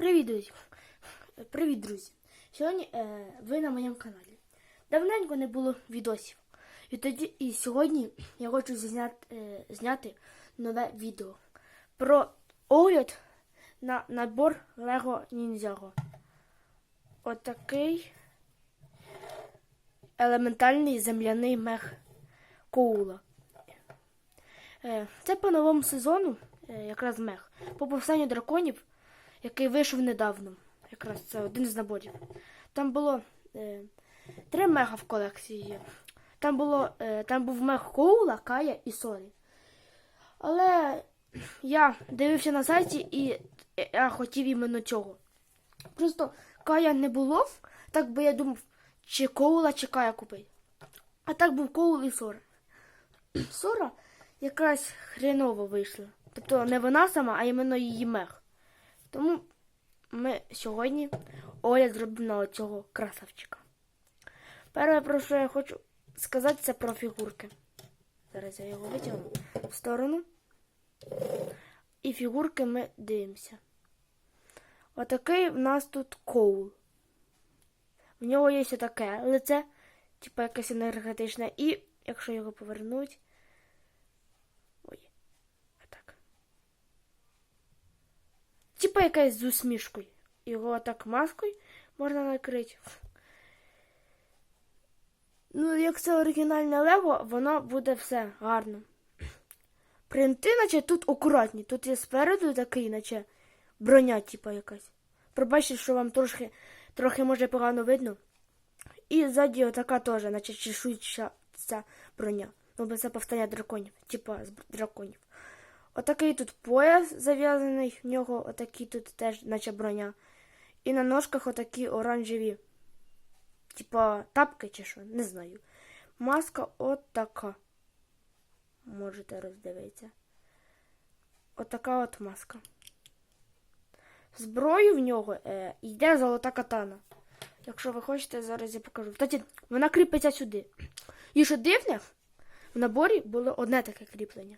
Привіт, друзі! Привіт, друзі! Сьогодні е, ви на моєму каналі. Давненько не було відосів. І тоді і сьогодні я хочу зняти, е, зняти нове відео про огляд на набор Lego Ninjago. Отакий елементальний земляний мех Коула. Е, Це по новому сезону, е, якраз мех, по повстанню драконів, який вийшов недавно. Якраз це один з наборів. Там було е, три меха в колекції. Там було, е, там був мех Коула, Кая і Сорі. Але я дивився на сайті і я хотів іменно цього. Просто Кая не було, так би я думав, чи Коула, чи Кая купити. А так був Коул і Сора. Сора якраз хреново вийшла. Тобто не вона сама, а іменно її мех. Тому ми сьогодні огляд зробимо цього красавчика. Перше, про що я хочу сказати, це про фігурки. Зараз я його витягну в сторону. І фігурки ми дивимося. Отакий в нас тут коул. В нього є таке лице, типу якесь енергетичне, і якщо його повернуть. Ой, отак. Типа якась з усмішкою. Його так маскою можна накрити. Ну, як це оригінальне лего, воно буде все гарно. Принти, наче тут акуратні. Тут є спереду такий, наче броня, типа якась. Пробачте, що вам трошки, трохи може погано видно. І ззаді отака теж, наче чешуюча ця броня. Ну, це повстання драконів, типа з драконів. Отакий тут пояс зав'язаний, в нього отакі тут теж, наче броня. І на ножках отакі оранжеві, типа тапки чи що, не знаю. Маска отака. Можете роздивитися. Отака от маска. Зброю в нього е, йде золота катана. Якщо ви хочете, зараз я покажу. Кстати, вона кріпиться сюди. І що дивне, в наборі було одне таке кріплення.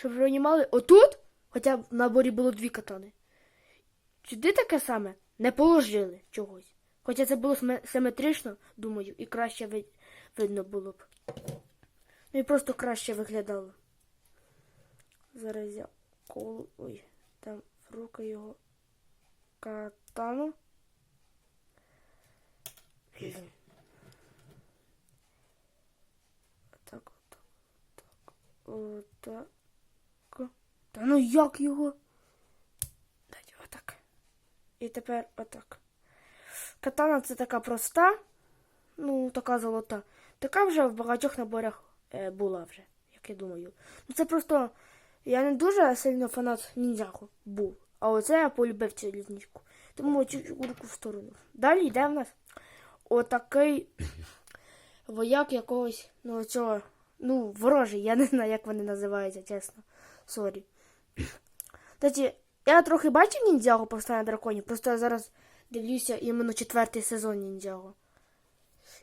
Щоб ви розуміли, отут, хоча в наборі було дві катани. Сюди таке саме не положили чогось. Хоча це було симетрично, думаю, і краще ви- видно було б. Ну і просто краще виглядало. Зараз я колу. Ой, там в руки його катану. Отак, отак, отак, отак. Та ну як його? Дайте отак. І тепер отак. Катана це така проста, ну, така золота. Така вже в багатьох наборах е, була вже, як я думаю. Ну це просто. Я не дуже сильно фанат ніндзяго був. А оце я полюбив цю лізничку. Тому фігурку в сторону. Далі йде в нас отакий вояк якогось, ну цього, ну, ворожий, я не знаю, як вони називаються, чесно. Сорі. Кстати, я трохи бачив ніндзяго повстання драконів, просто я зараз дивлюся іменно четвертий сезон ніндзяго.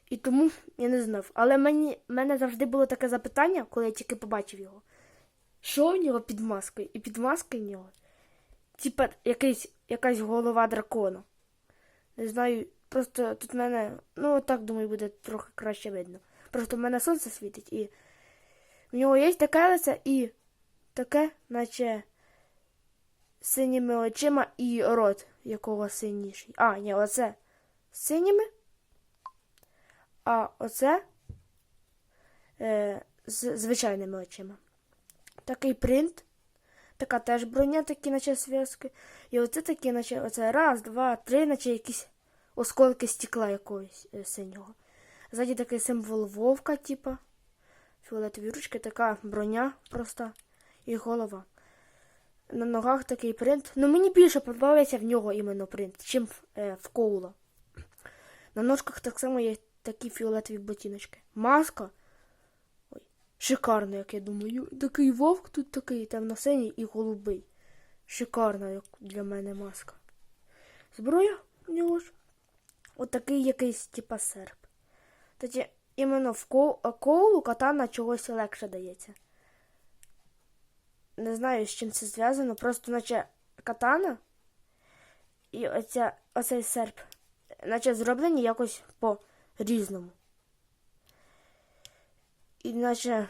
І тому я не знав. Але мені мене завжди було таке запитання, коли я тільки побачив його. Що в нього під маскою? І під маскою в нього. Типа якийсь, якась голова дракона. Не знаю, просто тут мене, ну так думаю, буде трохи краще видно. Просто в мене сонце світить і в нього є таке лице і таке, наче синіми очима і рот, якого синіший. А, ні, оце синіми. А оце е, з звичайними очима. Такий принт. Така теж броня, такі, наче зв'язки. І оце такі, наче оце раз, два, три, наче якісь осколки стекла якогось е, синього. Ззаді такий символ вовка, типа. Фіолетові ручки, така броня проста і голова. На ногах такий принт. Ну мені більше подобається в нього іменно принт, чим е, в коула. На ножках так само є такі фіолетові ботиночки. Маска. Ой, шикарно, як я думаю. Такий вовк тут такий темно-синій і голубий. Шикарна, як для мене маска. Зброя в нього ж. Отакий якийсь, типа серп. Тоді іменно в коу- коулу катана чогось легше дається. Не знаю, з чим це зв'язано, просто наче катана і оця, оцей серп, наче зроблені якось по-різному. І наче